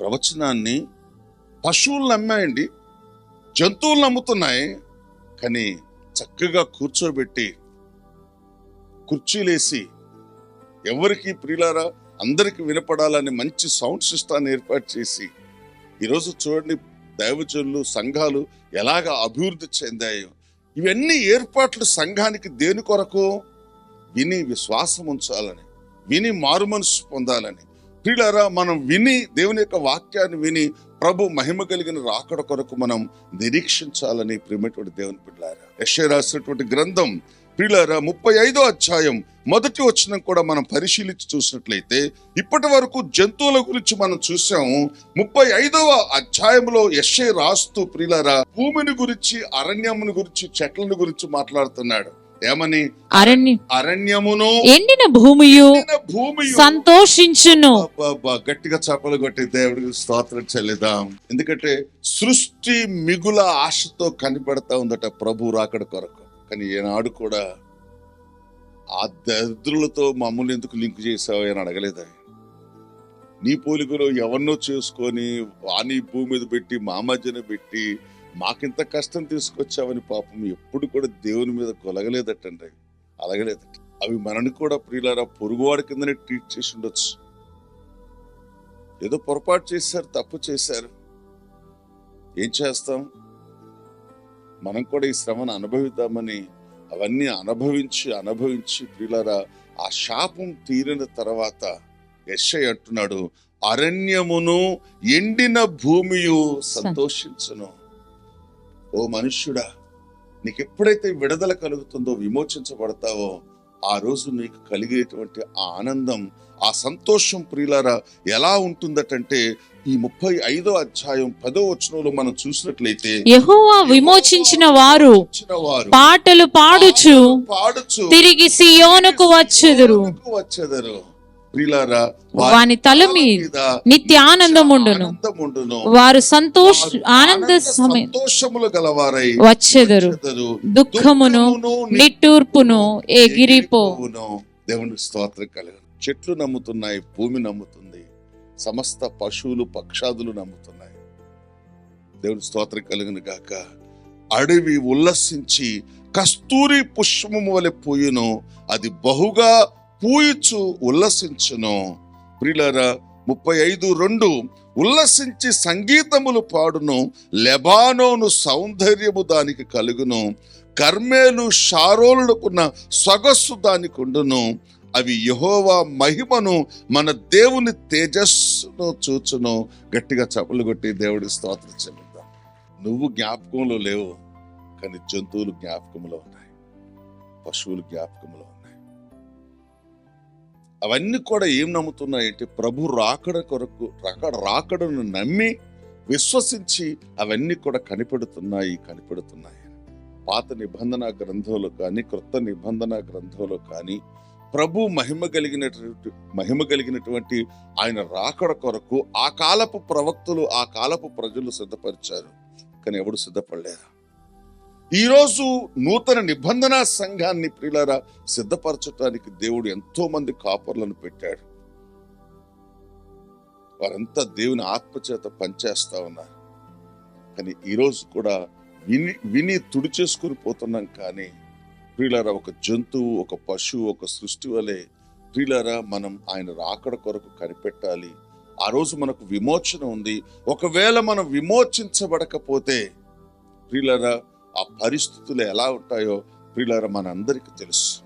ప్రవచనాన్ని పశువులు నమ్మాయండి జంతువులు నమ్ముతున్నాయి కానీ చక్కగా కూర్చోబెట్టి కుర్చీలేసి ఎవరికి ప్రియులారా అందరికి వినపడాలని మంచి సౌండ్ సిస్టాన్ని ఏర్పాటు చేసి ఈరోజు చూడండి దైవజనులు సంఘాలు ఎలాగ అభివృద్ధి చెందాయో. ఇవన్నీ ఏర్పాట్లు సంఘానికి దేని కొరకు? విని విశ్వాసం ఉంచాలని విని మారు మనసు పొందాలని ప్రియులారా మనం విని దేవుని యొక్క వాక్యాన్ని విని ప్రభు మహిమ కలిగిన రాకడ కొరకు మనం నిరీక్షించాలని ప్రియమైనటువంటి దేవుని పిల్లారా యశ్వ రాసినటువంటి గ్రంథం ప్రియులారా ముప్పై ఐదో అధ్యాయం మొదటి వచనం కూడా మనం పరిశీలించి చూసినట్లయితే ఇప్పటి వరకు జంతువుల గురించి మనం చూసాము. ముప్పై ఐదవ అధ్యాయంలో యశ్య రాస్తూ ప్రియులారా భూమిని గురించి అరణ్యముని గురించి చెట్లను గురించి మాట్లాడుతున్నాడు. ఏమని? అరణ్య. అరణ్యమును ఎండిన భూమియు భూమియు. సంతోషించును. గట్టిగా చప్పలు కొట్టి దేవుడికి స్తోత్రం చెల్లిదాం ఎందుకంటే సృష్టి మిగుల ఆశతో కనిపెడతా ఉందట ప్రభు రాకడ కొరకు. కానీ ఈనాడు కూడా ఆ దరిద్రులతో మమ్మల్ని ఎందుకు లింక్ చేసావు అని అడగలేదా? నీ పోలికలో ఎవరినో చేసుకొని వాణి భూమి మీద పెట్టి మా మధ్యన పెట్టి మాకింత కష్టం తీసుకొచ్చావని పాపం ఎప్పుడు కూడా దేవుని మీద కొలగలేదటండి. అలగలేదట. అవి మనని కూడా ప్రియులారా పొరుగువాడి కిందనే ట్రీట్ చేసి ఉండొచ్చు. ఏదో పొరపాటు చేశారు తప్పు చేశారు. ఏం చేస్తాం? మనం కూడా ఈ శ్రమను అనుభవిద్దామని అవన్నీ అనుభవించి అనుభవించి ప్రియులారా ఆ శాపం తీరిన తర్వాత యశ్ఐ అంటున్నాడు అరణ్యమును ఎండిన భూమియు సంతోషించును. ఓ మనుష్యుడా నీకు ఎప్పుడైతే విడుదల కలుగుతుందో విమోచించబడతావో ఆ రోజు నీకు కలిగేటువంటి ఆ ఆనందం ఆ సంతోషం ప్రియులారా ఎలా ఉంటుందటంటే ఈ ముప్పై ఐదో అధ్యాయం పదో వచనంలో మనం చూసినట్లయితే యెహోవా విమోచించిన వారు పాటలు పాడుచు పాడుచు తిరిగి సియోనుకు వచ్చెదరు. వచ్చెదరు. ప్రియులారా వాని తల మీద నిత్య ఆనందముండును. వారు సంతోష ఆనంద సంతోషములు గలవారై వచ్చెదరు. దుఃఖమును నిట్టూర్పును ఎగిరిపో. ఎగిరిపోవును. దేవుని స్తోత్రం కలుగు చెట్లు నమ్ముతున్నాయి భూమి నమ్ముతుంది. సమస్త పశువులు పక్షాదులు నమ్ముతున్నాయి. దేవుని స్తోత్రం కలుగును గాక. అడవి ఉల్లసించి కస్తూరి పుష్పము వలె పూయును. అది బహుగా పూయిచు ఉల్లసించును. ప్రిలరా ముప్పై ఐదు రెండు ఉల్లసించి సంగీతములు పాడును. లెబానోను సౌందర్యము దానికి కలుగును. కర్మేలు షారోలుకున్న సొగస్సు దానికి ఉండును. అవి యహోవా మహిమను మన దేవుని తేజస్సును చూచును. గట్టిగా చప్పలు కొట్టి దేవుడి స్తోత్రం చెల్లిద్దాం. నువ్వు జ్ఞాపకంలో లేవు కానీ జంతువులు జ్ఞాపకంలో ఉన్నాయి. పశువులు జ్ఞాపకంలో ఉన్నాయి. అవన్నీ కూడా ఏం నమ్ముతున్నాయంటే ప్రభు రాకడ కొరకు రాకడ రాకడను నమ్మి విశ్వసించి అవన్నీ కూడా కనిపెడుతున్నాయి కనిపెడుతున్నాయి. పాత నిబంధన గ్రంథంలో కానీ క్రొత్త నిబంధన గ్రంథంలో కానీ ప్రభు మహిమ కలిగినటువంటి మహిమ కలిగినటువంటి ఆయన రాకడ కొరకు ఆ కాలపు ప్రవక్తలు ఆ కాలపు ప్రజలు సిద్ధపరిచారు. కానీ ఎవడు సిద్ధపడలేరు. ఈరోజు నూతన నిబంధన సంఘాన్ని ప్రియులారా సిద్ధపరచటానికి దేవుడు ఎంతో మంది కాపర్లను పెట్టాడు. వారంతా దేవుని ఆత్మచేత పనిచేస్తా ఉన్నారు. కానీ ఈరోజు కూడా విని విని తుడిచేసుకుని పోతున్నాం కానీ ప్రియులారా ఒక జంతువు ఒక పశువు ఒక సృష్టి వలె ప్రియులారా మనం ఆయన రాకడ కొరకు కనిపెట్టాలి. ఆ రోజు మనకు విమోచన ఉంది. ఒకవేళ మనం విమోచించబడకపోతే ప్రియులారా ఆ పరిస్థితులు ఎలా ఉంటాయో ప్రియులారా మనందరికీ తెలుసు.